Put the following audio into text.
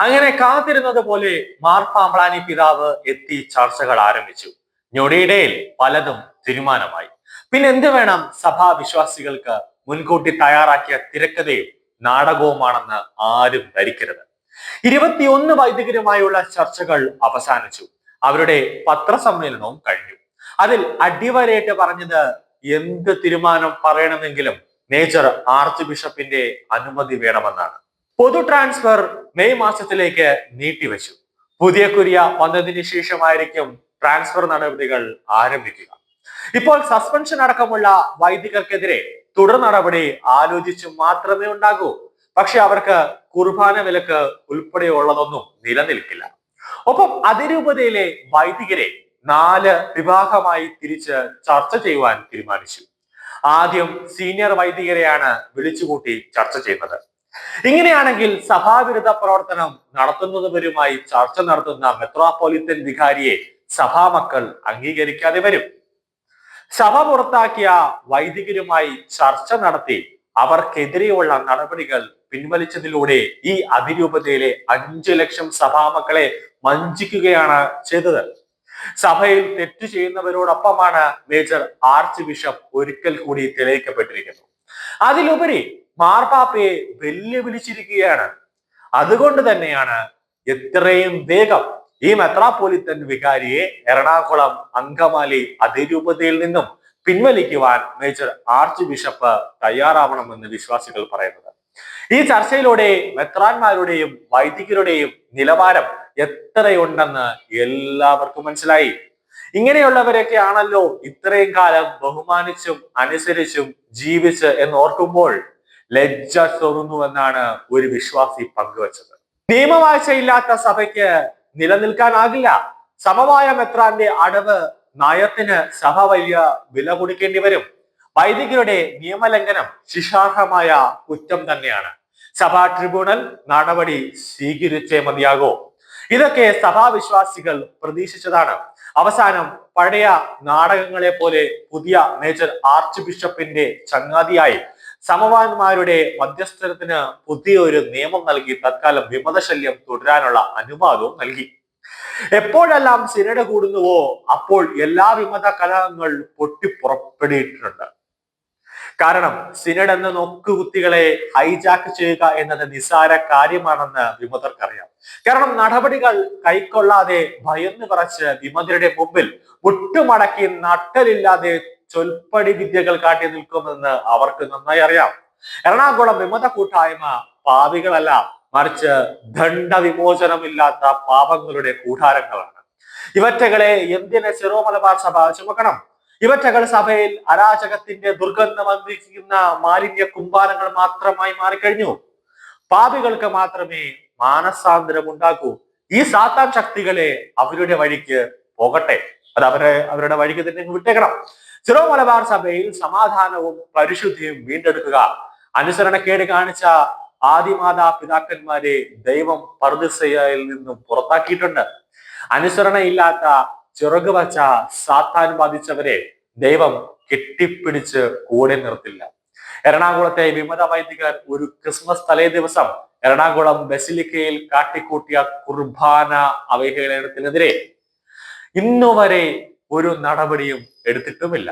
അങ്ങനെ കാത്തിരുന്നത് പോലെ മാർപ്പാമ്പ്ളാനി പിതാവ് എത്തി ചർച്ചകൾ ആരംഭിച്ചു. ഞൊടിയിടയിൽ പലതും തീരുമാനമായി. പിന്നെ എന്ത് വേണം സഭാ വിശ്വാസികൾക്ക് മുൻകൂട്ടി തയ്യാറാക്കിയ തിരക്കഥയും നാടകവുമാണെന്ന് ആരും ധരിക്കരുത്. ഇരുപത്തിയൊന്ന് വൈദികരുമായുള്ള ചർച്ചകൾ അവസാനിച്ചു. അവരുടെ പത്രസമ്മേളനവും കഴിഞ്ഞു. അതിൽ അടിവരയിട്ട് പറഞ്ഞത് എന്ത് തീരുമാനം പറയണമെങ്കിലും മേജർ ആർച്ച് ബിഷപ്പിന്റെ അനുമതി വേണമെന്നാണ്. പൊതു ട്രാൻസ്ഫർ മെയ് മാസത്തിലേക്ക് നീട്ടിവെച്ചു. പുതിയ കുരിയ വന്നതിന് ശേഷമായിരിക്കും ട്രാൻസ്ഫർ നടപടികൾ ആരംഭിക്കുക. ഇപ്പോൾ സസ്പെൻഷൻ അടക്കമുള്ള വൈദികർക്കെതിരെ തുടർ നടപടി ആലോചിച്ചു മാത്രമേ ഉണ്ടാകൂ. പക്ഷെ അവർക്ക് കുർബാന വിലക്ക് ഉൾപ്പെടെയുള്ളതൊന്നും നിലനിൽക്കില്ല. ഒപ്പം അതിരൂപതയിലെ വൈദികരെ നാല് വിഭാഗമായി തിരിച്ച് ചർച്ച ചെയ്യുവാൻ തീരുമാനിച്ചു. ആദ്യം സീനിയർ വൈദികരെയാണ് വിളിച്ചുകൂട്ടി ചർച്ച ചെയ്യുന്നത്. ഇങ്ങനെയാണെങ്കിൽ സഭാവിരുദ്ധ പ്രവർത്തനം നടത്തുന്നതുവരുമായി ചർച്ച നടത്തുന്ന മെത്രോപോലിത്തൻ വികാരിയെ സഭാമക്കൾ അംഗീകരിക്കാതെ വരും. സഭ പുറത്താക്കിയ വൈദികരുമായി ചർച്ച നടത്തി അവർക്കെതിരെയുള്ള നടപടികൾ പിൻവലിച്ചതിലൂടെ ഈ അതിരൂപതയിലെ അഞ്ചു ലക്ഷം സഭാമക്കളെ വഞ്ചിക്കുകയാണ് ചെയ്തത്. സഭയിൽ തെറ്റു ചെയ്യുന്നവരോടൊപ്പമാണ് മേജർ ആർച്ച് ബിഷപ്പ് ഒരിക്കൽ കൂടി തെളിയിക്കപ്പെട്ടിരിക്കുന്നു അതിലുപരി മാർപ്പാപ്പയെ വെല്ലുവിളിച്ചിരിക്കുകയാണ്. അതുകൊണ്ട് തന്നെയാണ് എത്രയും വേഗം ഈ മെത്രാപോലിത്തൻ വികാരിയെ എറണാകുളം അങ്കമാലി അതിരൂപതയിൽ നിന്നും പിൻവലിക്കുവാൻ മേജർ ആർച്ച് ബിഷപ്പ് തയ്യാറാവണമെന്ന് വിശ്വാസികൾ പറയുന്നത്. ഈ ചർച്ചയിലൂടെ മെത്രാന്മാരുടെയും വൈദികരുടെയും നിലവാരം എത്രയുണ്ടെന്ന് എല്ലാവർക്കും മനസ്സിലായി. ഇങ്ങനെയുള്ളവരൊക്കെ ആണല്ലോ ഇത്രയും കാലം ബഹുമാനിച്ചും അനുസരിച്ചും ജീവിച്ച് എന്ന് ഓർക്കുമ്പോൾ ലജ്ജ എന്നാണ് ഒരു വിശ്വാസി പങ്കുവച്ചത്. നിയമവാഴ്ചയില്ലാത്ത സഭയ്ക്ക് നിലനിൽക്കാനാകില്ല. സമവായ മെത്രാന്റെ അടവ് നയത്തിന് സഭ വലിയ വില കൊടുക്കേണ്ടി വരും. വൈദികരുടെ നിയമലംഘനം ശിക്ഷാർഹമായ കുറ്റം തന്നെയാണ്. സഭാ ട്രിബ്യൂണൽ നടപടി സ്വീകരിച്ചേ മതിയാകോ. ഇതൊക്കെ സഭാവിശ്വാസികൾ പ്രതീക്ഷിച്ചതാണ്. അവസാനം പഴയ നാടകങ്ങളെ പോലെ പുതിയ മേജർ ആർച്ച് ബിഷപ്പിന്റെ ചങ്ങാതിയായി സമവാന്മാരുടെ മധ്യസ്ഥത്തിന് പുതിയൊരു നിയമം നൽകി തത്കാലം വിമതശല്യം തുടരാനുള്ള അനുവാദവും നൽകി. എപ്പോഴെല്ലാം സിനഡ് കൂടുന്നുവോ അപ്പോൾ എല്ലാ വിമത കലഹങ്ങൾ പൊട്ടിപ്പുറപ്പെടിയിട്ടുണ്ട്. കാരണം സിനഡ് എന്ന നോക്കുകുത്തികളെ ഹൈജാക്ക് ചെയ്യുക എന്നത് നിസ്സാര കാര്യമാണെന്ന് വിമതർക്കറിയാം. കാരണം നടപടികൾ കൈക്കൊള്ളാതെ ഭയന്ന് പറച്ച് വിമതരുടെ മുമ്പിൽ മുട്ടുമടക്കി നട്ടലില്ലാതെ ചൊൽപ്പടി വിദ്യകൾ കാട്ടി നിൽക്കുമെന്ന് അവർക്ക് നന്നായി അറിയാം. എറണാകുളം വിമത കൂട്ടായ്മ പാപികളല്ല മറിച്ച് ദണ്ഡ വിമോചനമില്ലാത്ത പാപങ്ങളുടെ കൂടാരങ്ങളാണ്. ഇവറ്റകളെ എന്തിനെ ചെറോ മലബാർ സഭ ചുമക്കണം? ഇവറ്റകൾ സഭയിൽ അരാജകത്തിന്റെ ദുർഗന്ധം അന്വേഷിക്കുന്ന മാലിന്യ കുമ്പാരങ്ങൾ മാത്രമായി മാറിക്കഴിഞ്ഞു. പാപികൾക്ക് മാത്രമേ മാനസാന്തരം ഉണ്ടാക്കൂ ഈ സാത്താൻ ശക്തികളെ അവരുടെ വഴിക്ക് പോകട്ടെ. അത് അവരെ അവരുടെ വഴിക്ക് തന്നെ വിട്ടേക്കണം. ചെറോ മലബാർ സഭയിൽ സമാധാനവും പരിശുദ്ധിയും വീണ്ടെടുക്കുക. അനുസരണക്കേട് കാണിച്ച ആദിമാതാ പിതാക്കന്മാരെ ദൈവം പർദിസയിൽ നിന്നും പുറത്താക്കിയിട്ടുണ്ട്. അനുസരണയില്ലാത്ത ചിറക് വച്ച സാത്താൻ ബാധിച്ചവരെ ദൈവം കെട്ടിപ്പിടിച്ച് കൂടെ നിർത്തില്ല. എറണാകുളത്തെ വിമത വൈദികർ ഒരു ക്രിസ്മസ് തലേ ദിവസം എറണാകുളം ബസിലിക്കയിൽ കാട്ടിക്കൂട്ടിയ കുർബാന അവഹേളനത്തിനെതിരെ ഇന്നുവരെ ഒരു നടപടിയും എടുത്തിട്ടുമില്ല.